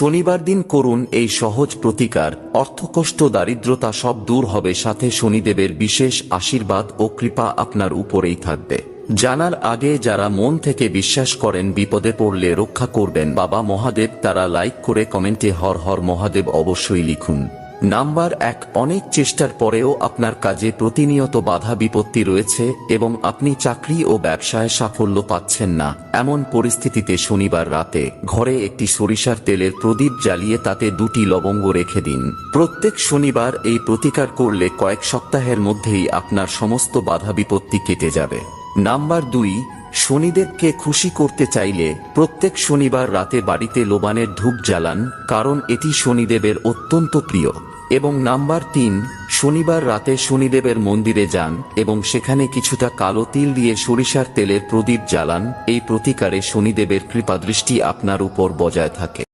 শনিবার দিন করুন এই সহজ প্রতিকার, অর্থকষ্ট, দারিদ্রতা সব দূর হবে, সাথে শনিদেবের বিশেষ আশীর্বাদ ও কৃপা আপনার উপরেই থাকবে। জানার আগে যারা মন থেকে বিশ্বাস করেন, বিপদে পড়লে রক্ষা করবেন, বাবা মহাদেব তারা লাইক করে কমেন্টে হর হর মহাদেব অবশ্যই লিখুন। নাম্বার এক, অনেক চেষ্টার পরেও আপনার কাজে প্রতিনিয়ত বাধা বিপত্তি রয়েছে এবং আপনি চাকরি ও ব্যবসায় সাফল্য পাচ্ছেন না। এমন পরিস্থিতিতে শনিবার রাতে ঘরে একটি সরিষার তেলের প্রদীপ জ্বালিয়ে তাতে দুটি লবঙ্গ রেখে দিন। প্রত্যেক শনিবার এই প্রতিকার করলে কয়েক সপ্তাহের মধ্যেই আপনার সমস্ত বাধা বিপত্তি কেটে যাবে। নাম্বার দুই, শনিদেবকে খুশি করতে চাইলে প্রত্যেক শনিবার রাতে বাড়িতে লোবানের ধূপ জ্বালান, কারণ এটি শনিদেবের অত্যন্ত প্রিয়। এবং নাম্বার তিন, শনিবার রাতে শনিদেবের মন্দিরে যান এবং সেখানে কিছুটা কালো তিল দিয়ে সরিষার তেলের প্রদীপ জ্বালান। এই প্রতিকারে শনিদেবের কৃপাদৃষ্টি আপনার উপর বজায় থাকে।